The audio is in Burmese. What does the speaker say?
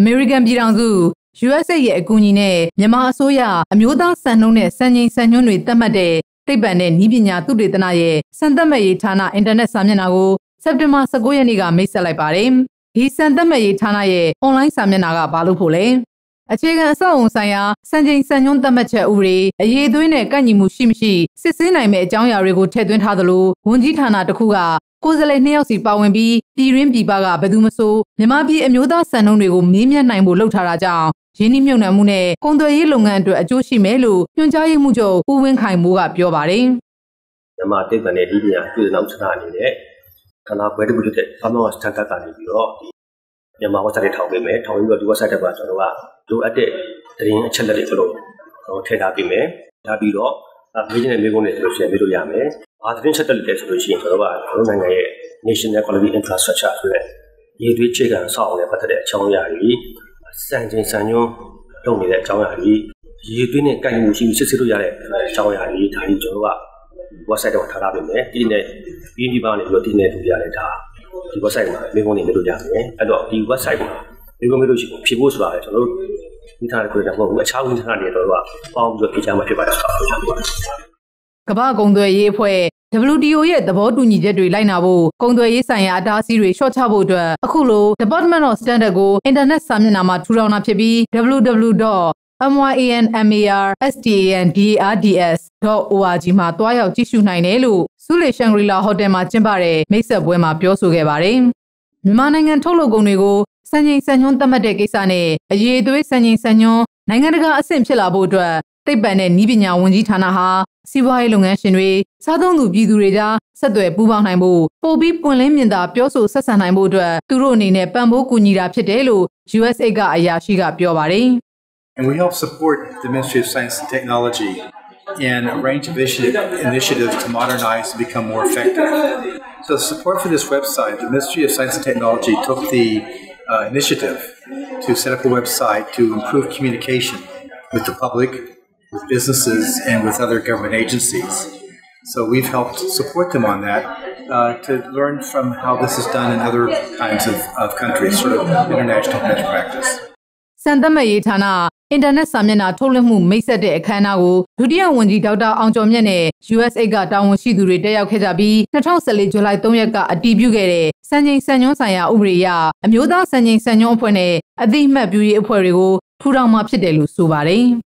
အမေရိကန်ပြည်ထောင်စု USA ရဲ့အကူအညီနဲ့မြန်မာအစိုးရအမျိုးသားစံနှုန်းနဲ့စံချိန်စံညွှန်းတွေသတ်မှတ်တဲ့သိပ္ပံနဲ့နည်းပညာသုတေသနရဲ့စံသတ်မှတ်ရေးဌာနအင်တာနက်စာမျက်နှာကိုစက်တင်ဘာ19ရက်နေ့ကမိတ်ဆက်လိုက်ပါတယ်။ဒီစံသတ်မှတ်ရေးဌာနရဲ့အွန်လိုင်းစာမျက်နှာကဘာလို့ဖို့လဲ။ အခြေခံအဆောက်အုံဆိုင်ရာစံချိန်စံညွှန်းသတ်မှတ်ချက်ဥပဒေအရေးသွေးနဲ့ကန့်ညီမှုရှိမရှိစစ်ဆေးနိုင်မယ့်အကြောင်းအရာတွေကိုထည့်သွင်းထားသလိုဝန်ကြီးဌာနတစ်ခုကကိုယ်စားလှယ်နှစ်ယောက်စီပါဝင်ပြီးပြည်ရင်းပြည်ပကဘယ်သူမဆိုမြန်မာပြည်အမျိုးသားစံနှုန်းတွေကိုမေးမြန်းနိုင်ဖို့လှုပ်ထားတာကြောင့်ရင်းနှီးမြှုပ်နှံမှုနဲ့ကုန်သွယ်ရေးလုပ်ငန်းအတွက်အကျိုးရှိမယ်လို့ညွှန်ကြားရေးမှူးချုပ်ဦးဝင်းခိုင်မိုးကပြောပါတယ်။မြန်မာတိတ်ပံနဲ့ဒီပညာပြည်နောက်ချနာအနေနဲ့ကလာဘွဲတစ်ခုတစ်ဖာမောစတန်ဒတ်ကနေပြီးတော့မြန်မာ website ထောင်ပေးမယ်။ထောင်ပြီးတော့ဒီ website တက်ပါကျွန်တော်က လိုအပ်တဲ့သတင်းအချက်လက်တွေကျွန်တော်ထည့်ထားပေးမယ်။ဒါပြီးတော့မေးချင်တဲ့မေးခွန်းတွေဆိုလို့ရှိရင်မေးလို့ရမယ်။ဘာသတင်းချက်တက်လဲဆိုလို့ရှိရင်ကျွန်တော်ကကျွန်တော်နိုင်ငံရဲ့ national quality infrastructure ဆိုတဲ့ရေးသွေးခြေခံဆောက်အောင်နဲ့ပတ်သက်တဲ့အကြောင်းအရာတွေစံချိန်စံညွှန်းလုပ်နေတဲ့အကြောင်းအရာတွေရေးသွေးနဲ့ကိုင်မှုရှိပြီးစစ်စစ်လို့ရတဲ့အကြောင်းအရာတွေဒါကြီးကျွန်တော်က website တော့ထားထားပေးမယ်ဒီနေ့ပြီးဒီပါနေပြီးတော့ဒီနေ့တူပြရတယ်ဒါဒီ website မှာမေးခွန်းတွေမေးလို့ရတယ်အဲ့တော့ဒီ website မှာမေးခွန်းမေးလို့ရှိရင်ဖြေဖို့ဆိုတာလေကျွန်တော်တို့ ဒီထားတဲ့ creator မဟုတ်ဘူးအခြားဝန်ထမ်းတွေတော့ပေါင်းပြီးတော့ဖြေချမှာဖြစ်ပါတယ်ဆိုတာပြောချင်ပါတယ်ကမ္ဘာကုန်သွယ်ရေးအဖွဲ့ WTO ရဲ့သဘောတူညီချက်တွေလိုက်နာဖို့ကုန်သွယ်ရေးဆိုင်ရာအတားအဆီးတွေလျှော့ချဖို့အတွက်အခုလို Department of Standard ကိုအင်တာနက်စာမျက်နှာမှာထူထောင်တာဖြစ်ပြီး www.myanmarstandards.org မှာတွားရောက်ကြည့်ရှုနိုင်တယ်လို့ဆူလေရှန်ဂရီလာဟိုတယ်မှာကျင်းပတဲ့မိတ်ဆက်ပွဲမှာပြောဆိုခဲ့ပါတယ်။မြန်မာနိုင်ငံထုတ်လုပ်ကုန်တွေကို စံချိန်စံညွှန်းသတ်မှတ်တဲ့ကိစ္စနဲ့အရေးသွေးစံချိန်စံညွှန်းနိုင်ငံတကာအဆင့်ဖြစ်လာဖို့အတွက်သိပ္ပံနဲ့နည်းပညာဝန်ကြီးဌာနဟာစီးပွားရေးလုပ်ငန်းရှင်တွေစားသုံးသူပြည်သူတွေကြားဆက်သွယ်ပူးပေါင်းနိုင်ဖို့ပိုပြီးပွင့်လင်းမြင်သာပြောဆိုဆက်ဆံနိုင်ဖို့အတွက်သူတို့အနေနဲ့ပံ့ပိုးကူညီတာဖြစ်တယ်လို့ USA ကအရာရှိကပြောပါတယ် And we help support the Ministry of Science and Technology in a range of initiatives to modernize and become more effective. So, support for this website, the Ministry of Science and Technology took the uh, initiative to set up a website to improve communication with the public with businesses and with other government agencies. So we've helped support them on that uh, to learn from how this is done in other kinds of, of countries, sort of international best practice. စံသမရေးဌာနအင်တာနက်စာမျက်နှာထုတ်လွှင့်မှုမိတ်ဆက်တဲ့အခမ်းအနားကိုဒုတိယဝန်ကြီးဒေါက်တာအောင်ကျော်မြတ်နဲ့ USA ကတာဝန်ရှိသူတွေတက်ရောက်ခဲ့ကြပြီး2014ဇူလိုင်3ရက်ကအတည်ပြုခဲ့တဲ့စံချိန်စံညွှန်းဆိုင်ရာဥပဒေအရအမျိုးသားစံချိန်စံညွှန်းအဖွဲ့နဲ့အသိမှတ်ပြုရေးအဖွဲ့တွေကိုထူထောင်မှာဖြစ်တယ်လို့ဆိုပါတယ်။